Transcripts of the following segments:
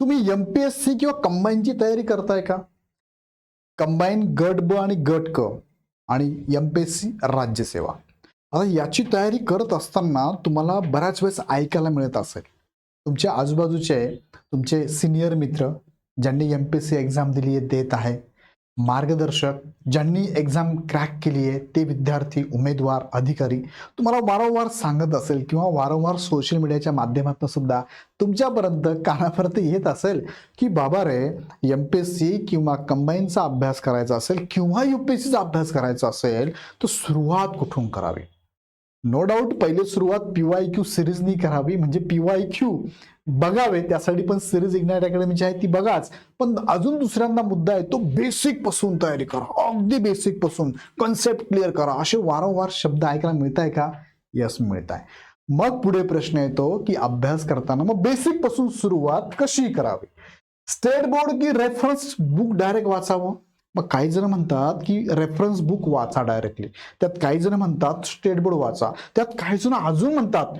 तुम्ही M P S C किंवा कंबाईनची तयारी करताय का? कंबाईन गट ब आणि गट क आणि एम पी एस सी राज्यसेवा आता याची तयारी करत असताना तुम्हाला बऱ्याच वेळेस ऐकायला मिळत असेल. तुमच्या आजूबाजूचे तुमचे सिनियर मित्र ज्यांनी M P S C exam दिली आहे देत आहे मार्गदर्शक ज्यांनी एक्झाम क्रॅक केली आहे ते विद्यार्थी उमेदवार अधिकारी तुम्हाला वारंवार सांगत असेल किंवा वारंवार सोशल मीडियाच्या माध्यमातून सुद्धा तुमच्यापर्यंत कानापर्यंत येत असेल की बाबा रे एम पी एस सी किंवा कंबाईनचा अभ्यास करायचा असेल किंवा यू पी एस सीचा अभ्यास करायचा असेल तर सुरुवात कुठून करावी? नो डाऊट पहिले सुरुवात पीवाय क्यू सिरीजनी करावी म्हणजे पी वाय क्यू बघावे. त्यासाठी पण सिरीज इग्नाइट अकॅडमीची आहे ती बघाच. पण अजून दुसऱ्यांदा मुद्दा आहे तो बेसिकपासून तयारी करा. अगदी बेसिकपासून. कन्सेप्ट क्लिअर करा. असे वारंवार शब्द ऐकायला मिळत आहे का? यस मिळत आहे मग पुढे प्रश्न येतो की अभ्यास करताना मग बेसिकपासून सुरुवात कशी करावी? स्टेट बोर्ड की रेफरन्स बुक डायरेक्ट वाचावं? मग काही जण म्हणतात की रेफरन्स बुक वाचा डायरेक्टली त्यात काही जण म्हणतात स्टेट बोर्ड वाचा. त्यात काही जण अजून म्हणतात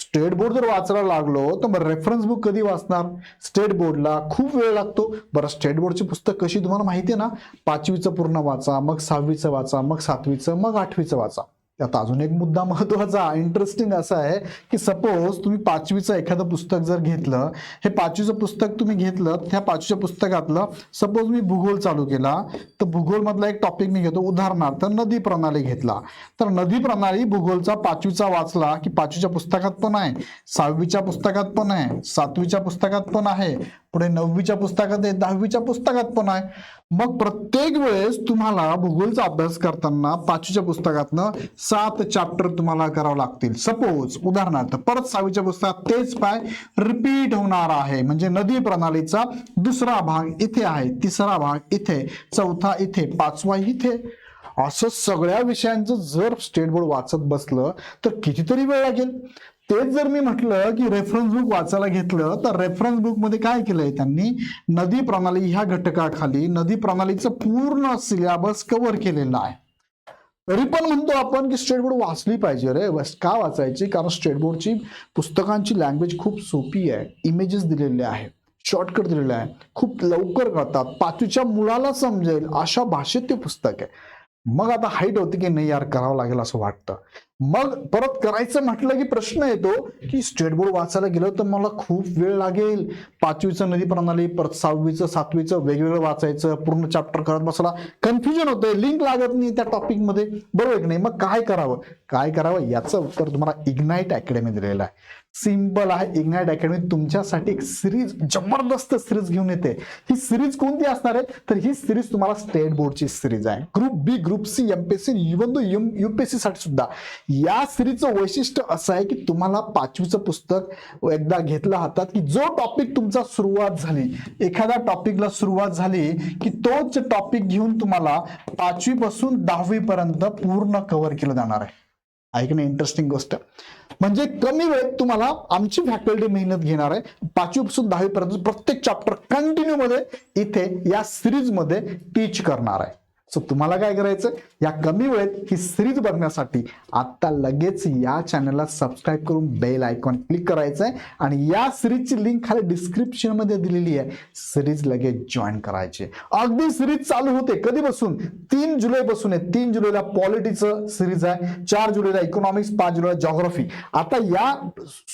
स्टेट बोर्ड जर वाचायला लागलो तर मग रेफरन्स बुक कधी वाचणार? स्टेट बोर्डला खूप वेळ लागतो. बरं स्टेट बोर्डची पुस्तक कशी तुम्हाला माहिती आहे ना? पाचवीचं पूर्ण वाचा मग सहावीचं वाचा मग सातवीचं मग आठवीचं वाचा. त्यात अजून एक मुद्दा महत्त्वाचा इंटरेस्टिंग असा आहे की सपोज तुम्ही पाचवीचं एखादं पुस्तक जर घेतलं हे पाचवीचं पुस्तक तुम्ही घेतलं त्या पाचवीच्या पुस्तकातलं सपोज मी भूगोल चालू केला तर भूगोलमधला एक टॉपिक मी घेतो उदाहरणार्थ नदी प्रणाली घेतला. तर नदी प्रणाली भूगोलचा पाचवीचा वाचला की पाचवीच्या पुस्तकात पण आहे सहावीच्या पुस्तकात पण आहे सातवीच्या पुस्तकात पण आहे. पुढे नववीच्या पुस्तकात आहे दहावीच्या पुस्तकात पण आहे. मग प्रत्येक वेळेस तुम्हाला भूगोलचा अभ्यास करताना पाचवीच्या पुस्तकातनं सात चॅप्टर तुम्हाला करावं लागतील. सपोज उदाहरणार्थ परत सहावीच्या पुस्तकात तेच पाय रिपीट होणार आहे. म्हणजे नदी प्रणालीचा दुसरा भाग इथे आहे तिसरा भाग इथे चौथा इथे पाचवा इथे. असं सगळ्या विषयांचं जर स्टेट बोर्ड वाचत बसलं तर कितीतरी वेळ लागेल. तेच जर मी म्हटलं की रेफरन्स बुक वाचायला घेतलं तर रेफरन्स बुकमध्ये काय केलंय त्यांनी? नदी प्रणाली ह्या घटकाखाली नदी प्रणालीचं पूर्ण सिलेबस कव्हर केलेला आहे. तरी पण म्हणतो आपण की स्टेट बोर्ड वाचली पाहिजे रे. का वाचायची? कारण स्टेट बोर्डची पुस्तकांची लँग्वेज खूप सोपी आहे. इमेजेस दिलेले आहे शॉर्टकट दिलेले आहे खूप लवकर कळतात. पाचवीच्या मुलाला समजेल अशा भाषेत ते पुस्तक आहे. मग आता हाईट होती की नाही यार करावं लागेल असं वाटतं. मग परत करायचं म्हटलं की प्रश्न येतो की स्टेट बोर्ड वाचायला गेलं तर मला खूप वेळ लागेल. पाचवीचं नदी प्रणाली परत सहावीचं सातवीचं वेगवेगळं वाचायचं पूर्ण चॅप्टर करत बसला कन्फ्युजन होतंय लिंक लागत नाही त्या टॉपिकमध्ये बरोबर की नाही? मग काय करावं? काय करावं? याचं उत्तर तुम्हाला इग्नाईट अकॅडमी दिलेलं आहे. सिंपल आहे. इग्नाइट अकॅडमी तुमच्यासाठी एक सिरीज जबरदस्त सिरीज घेऊन येते. ही सिरीज कोणती असणार आहे? तर ही सिरीज तुम्हाला स्टेट बोर्डची सिरीज आहे. Group B group C MPSC even though UPSC साठी सुद्धा. या सिरीजचं वैशिष्ट्य असं आहे की तुम्हाला पाचवीचं पुस्तक एकदा घेतलं हातात की जो टॉपिक तुमचा सुरुवात झाली एखाद्या टॉपिकला सुरुवात झाली की तोच टॉपिक घेऊन तुम्हाला पाचवी पासून दहावी पर्यंत पूर्ण कव्हर केलं जाणार आहे. ऐकणं इंटरेस्टिंग गोष्ट. म्हणजे कमी वेळेत तुम्हाला आमची फॅकल्टी मेहनत घेणार आहे. पाचवीपासून दहावीपर्यंत प्रत्येक चॅप्टर कंटिन्यू मध्ये इथे या सिरीजमध्ये टीच करणार आहे. सो तुम्हाला काय करायचं? या कमी वेळेत ही सिरीज बघण्यासाठी आता लगेच या चॅनलला सबस्क्राईब करून बेल आयकॉन क्लिक करायचं आहे आणि या सिरीजची लिंक खाली डिस्क्रिप्शनमध्ये दिलेली आहे. सिरीज लगेच जॉईन करायची. अगदी सिरीज चालू होते. कधीपासून? तीन जुलैपासून आहे. तीन जुलैला पॉलिटिक्सचं सिरीज आहे. चार जुलैला इकॉनॉमिक्स पाच जुलैला जॉग्राफी आता या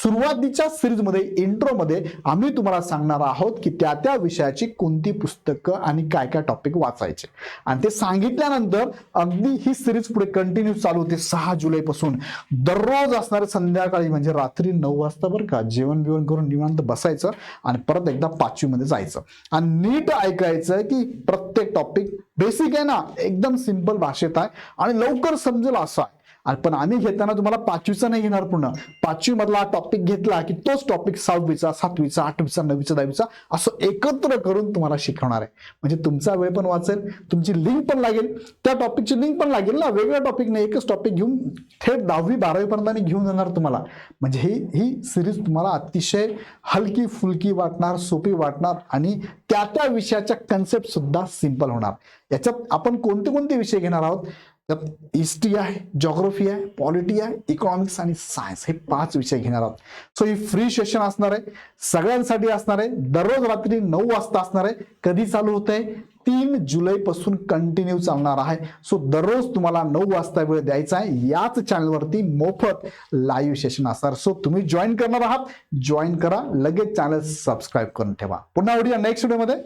सुरुवातीच्या सिरीजमध्ये इंट्रोमध्ये आम्ही तुम्हाला सांगणार आहोत की त्या त्या विषयाची कोणती पुस्तकं आणि काय काय टॉपिक वाचायचे. आणि ते सांगितल्यानंतर अगदी ही सिरीज पुढे कंटिन्यू चालू होते सहा जुलै पासून. दररोज असणारे संध्याकाळी म्हणजे रात्री नऊ वाजता बरं का जेवण बिवण करून निवांत बसायचं आणि परत एकदा पाचवीमध्ये जायचं. आणि नीट ऐकायचं की प्रत्येक टॉपिक बेसिक आहे ना एकदम सिंपल भाषेत आहे. आणि लवकर समजेल असं आहे. पण आम्ही घेताना तुम्हाला पाचवीचा नाही घेणार पूर्ण. पाचवी मधला टॉपिक घेतला की तोच टॉपिक सहावीचा सातवीचा आठवीचा नववीचा दहावीचा असं एकत्र करून तुम्हाला शिकवणार आहे. म्हणजे तुमचा वेळ पण वाचेल तुमची लिंक पण लागेल. त्या टॉपिकची लिंक पण लागेल ना. वेगळ्या टॉपिकने एकच टॉपिक घेऊन थेट दहावी बारावीपर्यंत आणि घेऊन जाणार तुम्हाला. म्हणजे ही ही सिरीज तुम्हाला अतिशय हलकी फुलकी वाटणार सोपी वाटणार आणि त्या त्या विषयाच्या कन्सेप्ट सुद्धा सिंपल होणार. याच्यात आपण कोणते कोणते विषय घेणार आहोत? त्यात हिस्ट्री आहे जॉग्रफी आहे पॉलिटी आहे इकॉनॉमिक्स आणि सायन्स हे पाच विषय घेणार आहोत. सो ही फ्री सेशन असणार आहे. सगळ्यांसाठी असणार आहे. दररोज रात्री नऊ वाजता असणार आहे. कधी चालू होत आहे तीन जुलैपासून कंटिन्यू चालणार आहे. सो दररोज तुम्हाला नऊ वाजता वेळ द्यायचा आहे. याच चॅनलवरती मोफत लाईव्ह सेशन असणार. सो तुम्ही जॉईन करणार आहात. जॉईन करा. लगेच चॅनल सबस्क्राईब करून ठेवा. पुन्हा उद्या नेक्स्ट व्हिडिओमध्ये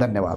धन्यवाद.